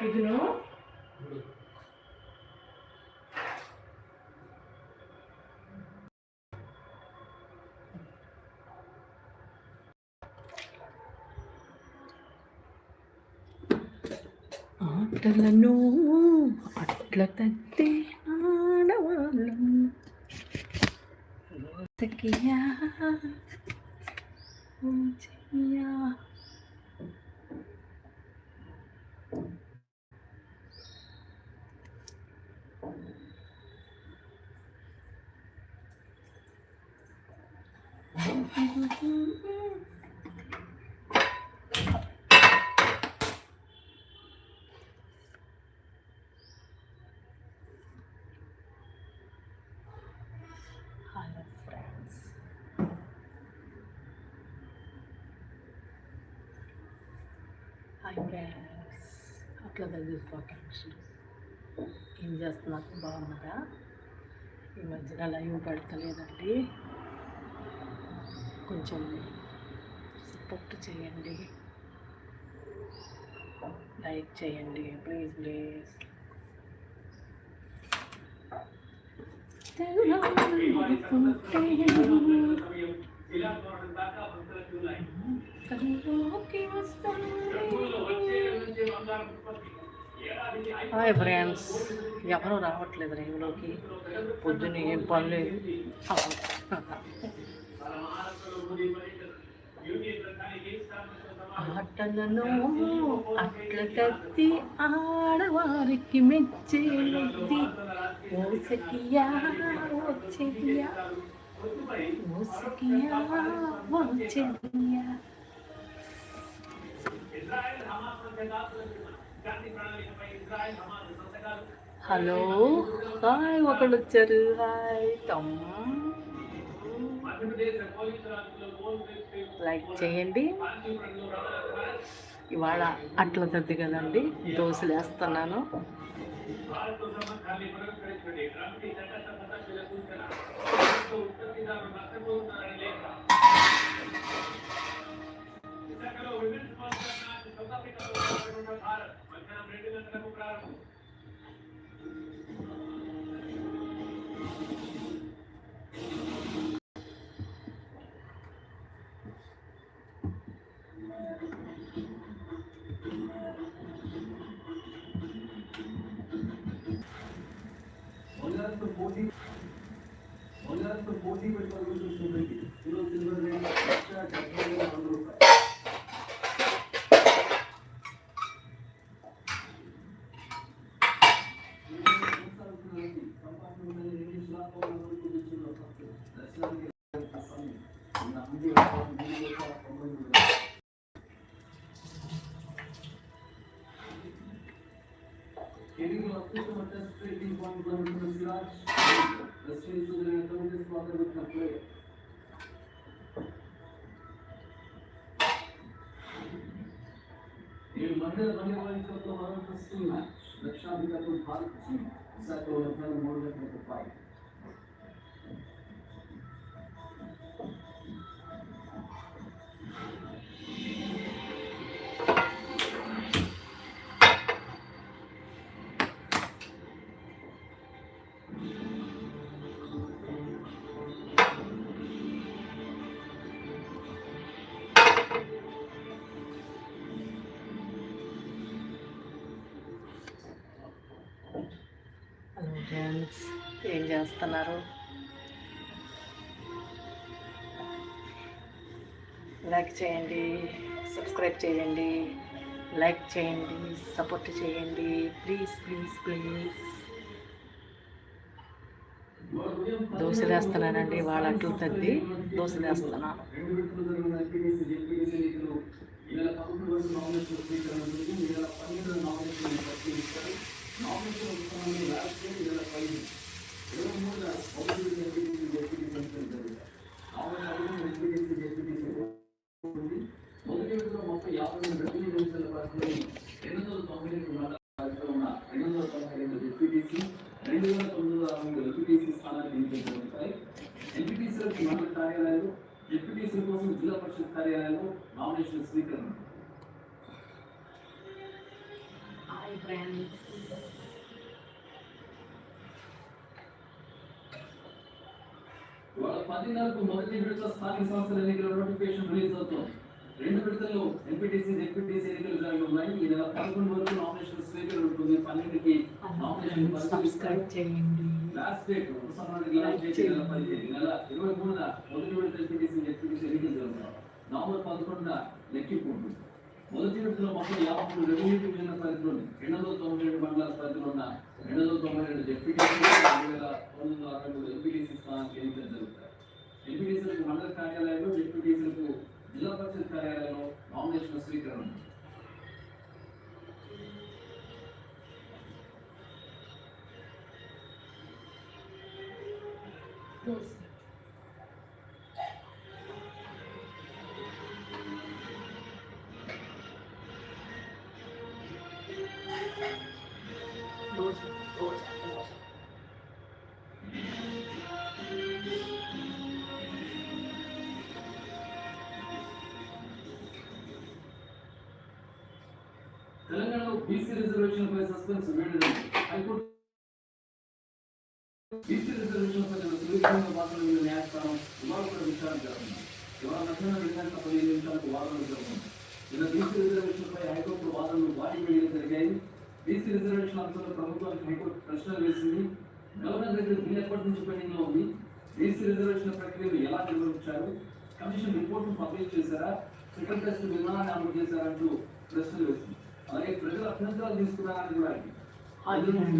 Tiffin ఆటలను అట్ల తద్దే ఆడవాళ్ళం. రోజకియా చెయ్యా హలో ఫ్రెండ్స్ హాయ్ ఫ్రెండ్స్ అట్లా తగ్గిపోతాను ఏం చేస్తున్నారు బాగున్నారా? ఈ మధ్యన లైవ్ పెడతలేదండి. కొంచెం సపోర్ట్ చేయండి. లైక్ చేయండి ప్లీజ్ ప్లీజ్ హాయ్ ఫ్రెండ్స్ ఎవరు రావట్లేదు రేవులోకి పొద్దున్న ఏం పని లేదు. ఆటలను అట్ల కత్తి ఆడవారికి మెచ్చే వ్యక్తి ఓసకియా ఓచెయ్యా ఓసకియా ఓచెయ్యా హలో హాయ్ ఒకళ్ళు వచ్చారు హాయ్ తమ్. లైక్ చేయండి. ఇవాళ అట్ల తద్ది కదండి దోశలు వేస్తున్నాను. Thank you. Heading office of the street is 1 kilometer discharge. The street is an authorities water with the play. ये महिला महिला वाली कप तो भारत का टीम है दक्षिण अफ्रीका तो भारत की सेट ओवर पर मोड़ लेकर तो फाइट ఫ్రెండ్స్ ఏం చేస్తున్నారు? లైక్ చేయండి సబ్స్క్రైబ్ చేయండి లైక్ చేయండి సపోర్ట్ చేయండి. Please please please. దోశ వేస్తున్నానండి వాళ్ళ అట్లు తగ్గి దోశ వేస్తున్నాను. రెండు విడతలు ఇవాళ పదిన్నరకు మొదటి విడత స్థానిక సంస్థల ఎన్నికల నోటిఫికేషన్ రిలీజ్ అవుతుంది. రెండు విడతల్లో ఎంపీటీసీ జెడ్పీటీసీ ఎన్నికలు ఉన్నాయి. ఈ నెల పదకొండు వరకు నామినేషన్ స్వీకరణ ఉంటుంది. పన్నెండుకి నామినేషన్ సబ్స్క్రైబ్ చేయండి. లాస్ట్ డేట్ ఉపసంహరణకి లాస్ట్ డేట్ ఈ నెల పదిహేను ఈ నెల ఇరవై మూడున మొదటి విడత ఎంపీటీసీ ఎన్నికలు జరుగుతాయి. నవంబర్ పదకొండున లెక్కింపు ఉంటుంది. మొదటి విడతలో మొత్తం యాభై మూడు రెవెన్యూ డివిజన్ పరిధిలో రెండు వందల తొంభై రెండు మండలాల పరిధిలో ఉన్న రెండు వందల తొంభై రెండు జెడ్పీటీసీ రెండు వేల తొమ్మిది వందల అరవై మూడు ఎంపీటీసీ స్థానానికి ఎన్నికలు జరుగుతాయి. ఎంపీటీసీలకు మండల కార్యాలయంలో జెడ్పీటీసీలకు జిల్లా పరిషత్ కార్యాలయంలో నామినేషన్ స్వీకరణ ఉంది. బీసీ రిజర్వేషన్ పై సస్పెన్స్ వేడిది హైకోర్టు బీసీ రిజర్వేషన్ పై సుదీర్ఘంగా వాదనలు న్యాయస్థానం ఇవాళ కూడా విచారణ జరుగుతుంది ఇవాళ మధ్యాహ్నం విచారణ పదిహేను నిమిషాలకు వాదనలు జరుగుతుంది నిన్న బీసీ రిజర్వేషన్ పై హైకోర్టు వాదనలు వాటి వేడిగా జరిగాయి. బీసీ రిజర్వేషన్ అంశంలో ప్రభుత్వానికి హైకోర్టు ప్రశ్నలు వేసింది. గవర్నర్ దగ్గర బిల్ ఎప్పటి నుంచి పెండింగ్లో ఉంది? బీసీ రిజర్వేషన్ ప్రక్రియను ఎలా నిర్వహించారు? కమిషన్ రిపోర్ట్ పబ్లిష్ చేశారా? సెకండ్ టెస్ట్ విధానాన్ని అమలు చేశారంటూ ప్రశ్నలు వేసింది.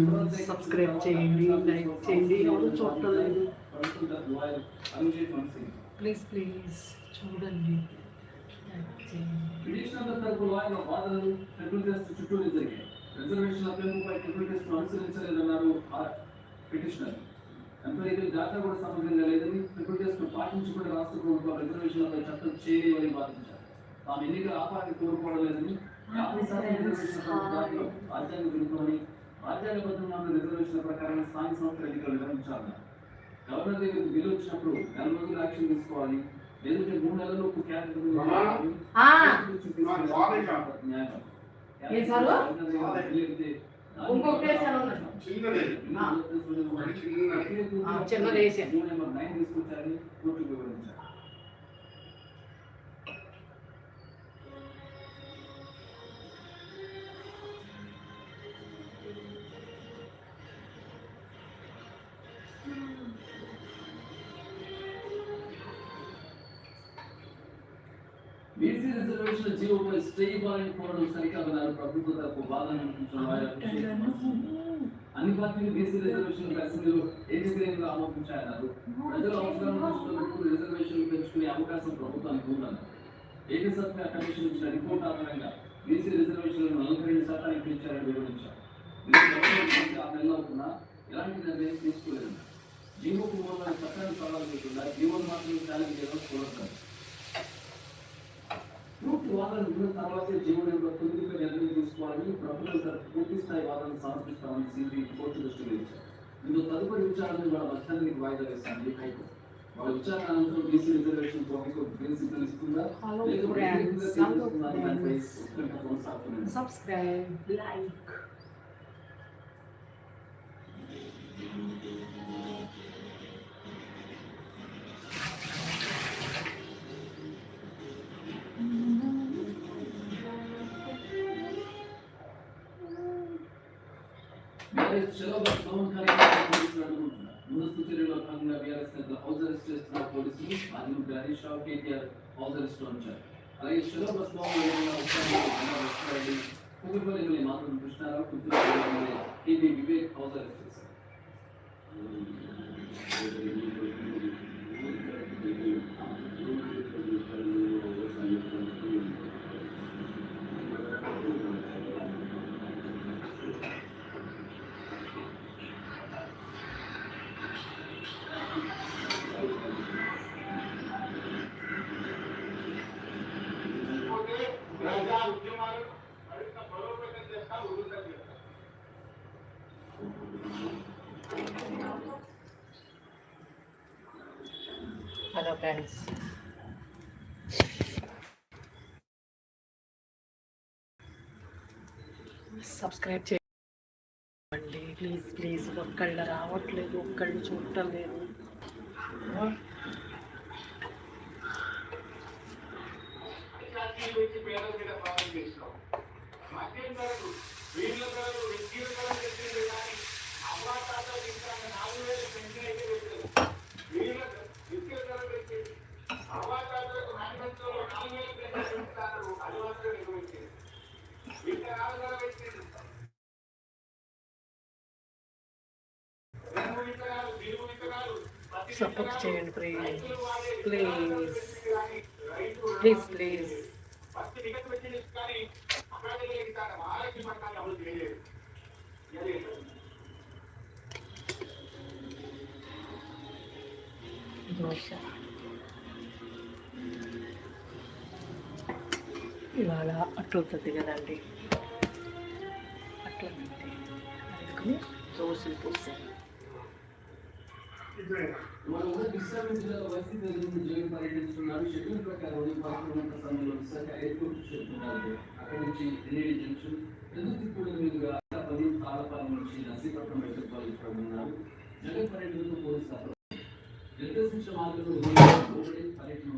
ఫ్రెండ్స్ సబ్స్క్రైబ్ చేయండి లైక్ చేయండి. ఎవరు చూడలేదు. ప్లీజ్ ప్లీజ్ చూడండి. రిజర్వేషన్ అభ్యర్థిపై ట్రిపుల్ టెస్ట్ అనుసరించలేదన్నారు పిటిషనర్. ఎంపీలు డేటా కూడా సమగ్రంగా లేదని ట్రిపుల్ టెస్ట్ పాటించకుండా రాష్ట్ర ప్రభుత్వం రిజర్వేషన్లపై చట్టం చేయలేవని వాదించారు. తాము ఎన్నికల ఆపాలని కోరుకోవడలేదని యాభై రాజ్యాంగ రాజ్యాంగబద్ధంగా ఉన్న రిజర్వేషన్ల ప్రకారం స్థానిక సంస్థల ఎన్నికలు నిర్వహించాలన్నారు గవర్నర్ దగ్గరికి బిల్లు వచ్చినప్పుడు నెల రోజులు యాక్షన్ తీసుకోవాలి లేదంటే మూడు నెలలకు క్యాబినెట్ ఆ, ఏ సారు? ఇంకొక ఇంకొక వేసాను అన్నాడు. చిన్నదే చిన్నది వేసాను. తీసుకొచ్చారని కోర్టుకు వివరించారు ఇవ్వాలని కోరడం సరికాదన్నారు ప్రభుత్వ తరపు వాదన. అన్ని పార్టీలు బీసీ రిజర్వేషన్ అసెంబ్లీలో ఏకగ్రీవంగా ఆమోదించాయన్నారు. ప్రజల అవసరాలను దృష్టిలో పెట్టుకుని రిజర్వేషన్ పెంచుకునే అవకాశం ప్రభుత్వానికి ఉందన్నారు. ఏకసభ్య కమిషన్ ఇచ్చిన రిపోర్ట్ ఆధారంగా బీసీ రిజర్వేషన్లను నలభై రెండు శాతానికి పెంచారని వివరించారు. నెలలు అవుతున్నా ఎలాంటి నిర్ణయం తీసుకోలేదు జీవోకు మూలమైన చట్టాన్ని సవాలు చేయకుండా జీవోను మాత్రమే ఛాలెంజ్ చేయడం చూడతారు వాదన విన్న తర్వాతే జీవన యొక్క తొమ్మిదిపై నిర్ణయం తీసుకోవాలని ప్రభుత్వం పూర్తి స్థాయి వాదన సమర్పిస్తామని సిబి కోర్టు దృష్టిలో ఇచ్చారు ఇందులో తదుపరి విచారణ వాళ్ళ మధ్యాహ్నానికి వాయిదా వేసింది హైకోర్టు వాళ్ళ విచారణ అనంతరం BC reservation high court green signal ఇస్తుందా? లేకపోతే కొనసాగుతుంది సబ్స్క్రైబ్ లైక్ మాజీ మంత్రి హరీష్ రావు కేటీఆర్ హౌస్ అరెస్ట్ లో ఉంచారు అలాగే చలో bus Kutumbapalli MLA Madhava Krishnarao Kutumbapalli MLA KP Vivek house friends subscribe చేయండి ప్లీజ్ ప్లీజ్ ఒక్కళ్ళు రావట్లేదు ఒక్కళ్ళు చూడటం లేదు జాతీయ వ్యక్తి పేదల మీద భారం చేసినాం మద్యం ధరలు వీళ్ళ పత్తి సపోర్ట్ విత్తనాలు, చేయండి ప్లీజ్ రైతులు వాడే ప్లీజ్ కానీ రైతు ప్లీజ్ ప్లీజ్ ఫస్ట్ టికెట్ పెట్టింది కానీ అక్కడ ఇస్తాను మహాలక్ష్మి పథకాన్ని అమలు చేయలేదు చేయలేదు. దోశ ఇవాళ అట్లుంటుంది కదండి అట్లా అందుకని దోశలు పోసాను. మన కూడా విశాఖపట్నం వైసీపీ అధినేత జగన్ పర్యటిస్తున్నారు షెడ్యూల్ ప్రకారం ఉదయం పదకొండు సమయంలో విశాఖ ఎయిర్పోర్ట్ అక్కడి నుంచి ఎన్ఏడి జంక్షన్ కూడా మీదుగా పది తాళపాలెం నుంచి నర్సీపట్నం వైద్యులు ఇక్కడ ఉన్నారు జగన్ పర్యటనతో పోలీసులు నిర్దేశించిన మార్గంలో పర్యటన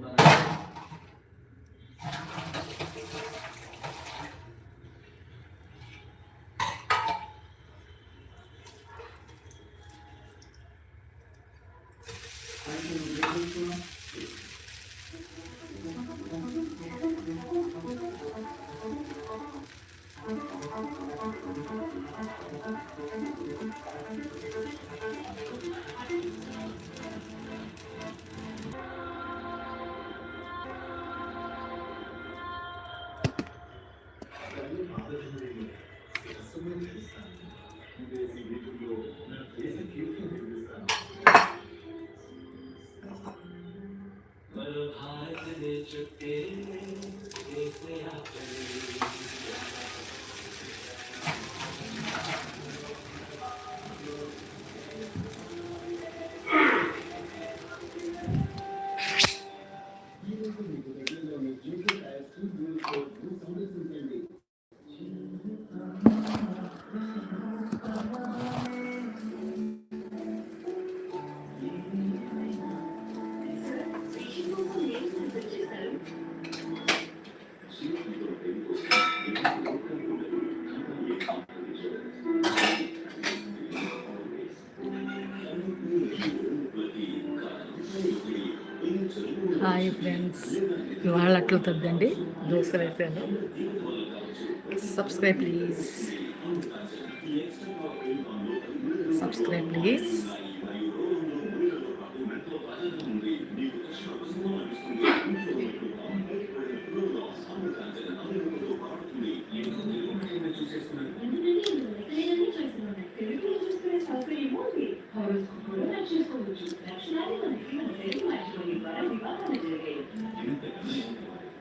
ఇవాళ అట్లుతుందండి దోశ వేసాను. Subscribe please subscribe please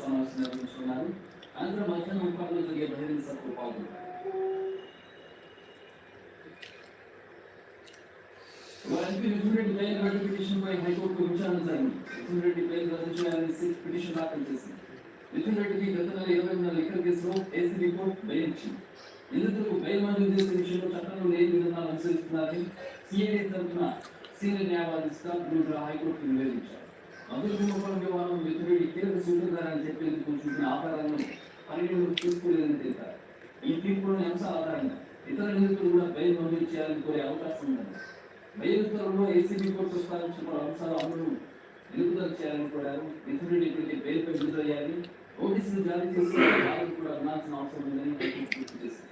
సమావేశం నిర్వహించుకున్నారు అనంతరం మధ్యాహ్నం ఉప్పాడలో జరిగే బహిరంగ సభకు పాల్గొన్నారు వారికి మిథున్ రెడ్డి బెయిల్ రద్దు పిటిషన్ పై హైకోర్టు విచారణ జరిగింది మిథున్ రెడ్డి బెయిల్ రద్దు చేయాలని సిట్ పిటిషన్ దాఖలు చేసింది ఎందుకంటే రెడ్డికి గత నెల ఇరవై నాలుగు ఎక్కడ కేసులో ఏసీ కోర్టు బెయిల్ ఇచ్చింది నిందితులకు బెయిల్ మంజూరు చేసే విషయంలో చట్టంలో లేని విధానాలు అనుసరిస్తున్నారని సిఐడి తరఫున సీనియర్ న్యాయవాది స్టాఫ్ హైకోర్టు నివేదించారు. మధుర కుంభకోణం వ్యవహారం మిత్రుడి కీలక సూత్రధారని చెప్పేందుకు చూసిన ఆధారాలను పరిగణలోకి తీసుకోలేదని తెలిపారు. ఈ తీర్పులోని అంశాల ఆధారంగా ఇతర నిందితులు కూడా బయలు మంజూరు చేయాలని కోరే అవకాశం ఉందని బయలుదేరంలో ఏసీబీ కోర్టు ప్రస్తావించిన పలు అంశాల అమలు నిలుపుదల చేయాలని కోరారు. మిత్రుడి ఇప్పటికే బెయిల్పై విడుదలయ్యాలని నోటీసులు జారీ చేసి వారికి కూడా వినాల్సిన అవసరం ఉందని కోర్టు పూర్తి చేసింది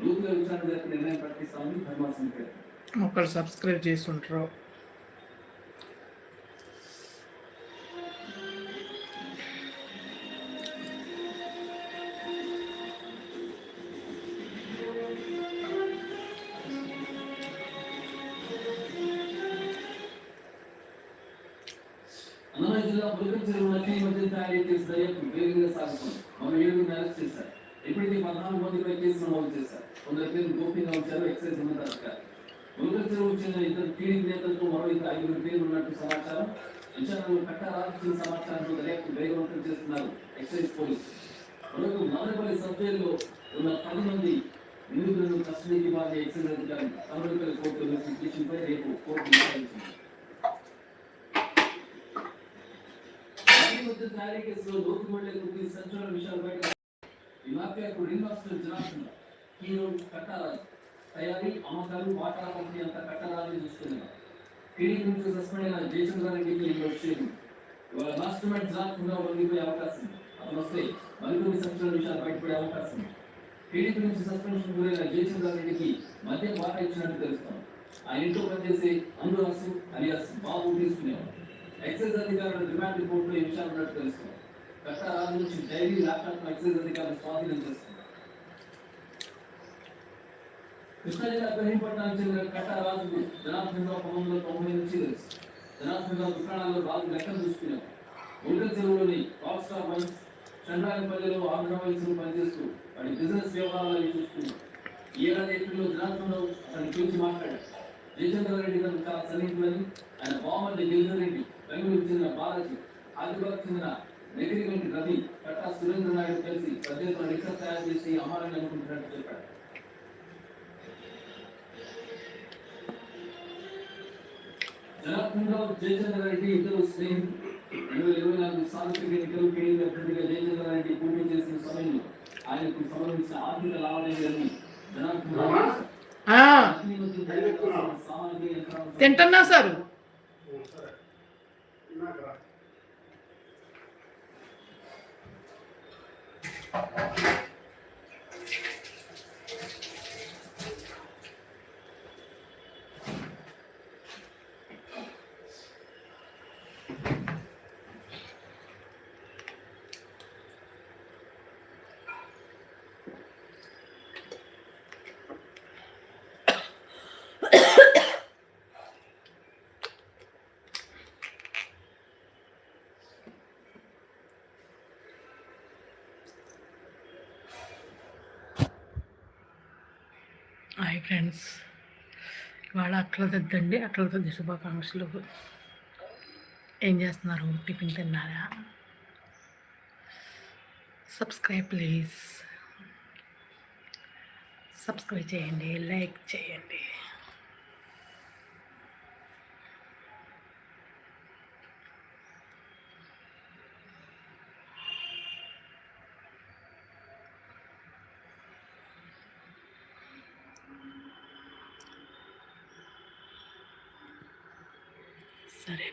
లోతుగా విచారణ జరిపి నిర్ణయం ప్రకటిస్తామని ధర్మాసనం పేర్కొంది ఒకళ్ళు సబ్స్క్రైబ్ చేస్తుంటారు సమాచారం విచారణలో కట్టారాల్సిన సమాచారంతో దర్యాప్తు వేగవంతం చేస్తున్నారు ఎక్సైజ్ పోలీస్ మరొక మదనపల్లి సబ్ జైల్లో ఉన్న పది మంది నిందితులను కస్టడీకి ఇవ్వాలని ఎక్సైజ్ అధికారి తమిళపల్లి కోర్టు వేసిన పిటిషన్పై రేపు కోర్టు విచారించింది. తయారీ కేసులో లోతుమళ్ళే గురించి సంచలన విషయాలపై ఈ మాఫియాకు ring master Janardhan hero Kattaraju. తయారీ అమ్మకాలు వాటాల పంపిణీ అంతా కట్టారాజు చూస్తున్నారు టీడీపీ నుంచి సస్పెండ్ అయిన జయచంద్ర రెడ్డికి ఈ వచ్చేది. లాస్ట్ మాస్టర్ జాక్ కూడా వంగిపోయే అవకాశం అతను వస్తే మరికొన్ని సంచలన విషయాలు బయటపడే అవకాశం ఉంది. టీడీపీ నుంచి సస్పెన్షన్ గురైన జయచంద్ర రెడ్డికి మధ్య వాటా ఇచ్చినట్టు తెలుస్తాం. ఆ ఇంట్లో పనిచేసే అనురాసు అలియాస్ బాబు తీసుకునేవాడు ఎక్సైజ్ అధికారుల డిమాండ్ రిపోర్టులో ఈ విషయాలు ఉన్నట్టు తెలుస్తాం. కష్టాల నుంచి డైలీ ల్యాప్టాప్ ఎక్సైజ్ అధికారులు స్వాధీనం చేస్తారు కృష్ణా జిల్లా ఇబ్రహీంపట్నానికి చెందిన కట్టారాజుకు జనార్దనరావు పంతొమ్మిది తొంభై నుంచి తెలుసు జనార్దనరావు దుకాణాల్లో రాజు లెక్కలు చూసుకునేవాడు ముల్కల్ చెరువులోని రాక్ స్టార్ వైన్స్ చంద్రాయపల్లిలో ఆంధ్ర వైన్స్ పనిచేస్తూ వాడి బిజినెస్ వ్యవహారాలను చూసుకున్నాడు ఈ ఏడాది ఏప్రిల్లో జనార్దనరావు అతని గురించి మాట్లాడారు జయచంద్ర రెడ్డి గారు చాలా సన్నిహితులని ఆయన బామ్మడి గిరిధర్ రెడ్డి బెంగళూరు చెందిన బాలాజీ ఆదిలాబాద్ చెందిన నెగిరి రవి కట్టా సురేంద్ర నాయుడు కలిసి పెద్ద ఎత్తున తయారు చేసి అమ్మాలని అనుకుంటున్నట్టు చెప్పాడు జనార్దనరావు జయచంద్ర రెడ్డి ఇద్దరు స్నేహితులు. రెండు వేల ఇరవై నాలుగు సార్వత్రిక ఎన్నికలు కేంద్ర అభ్యర్థిగా జయచంద్ర రెడ్డి పోటీ చేసిన సమయంలో ఆయనకు సంబంధించిన ఆర్థిక లావాదేవీలను చేశారు. ఆ, అగ్ని మధ్య హాయ్ ఫ్రెండ్స్ ఇవాళ అట్ల తెద్దండి అట్ల తెద్ది శుభాకాంక్షలు. ఏం చేస్తున్నారు? టిఫిన్ తిన్నారా? సబ్స్క్రైబ్ ప్లీజ్ సబ్స్క్రైబ్ చేయండి. లైక్ చేయండి.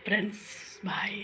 సరే ఫ్రెండ్స్ బాయ్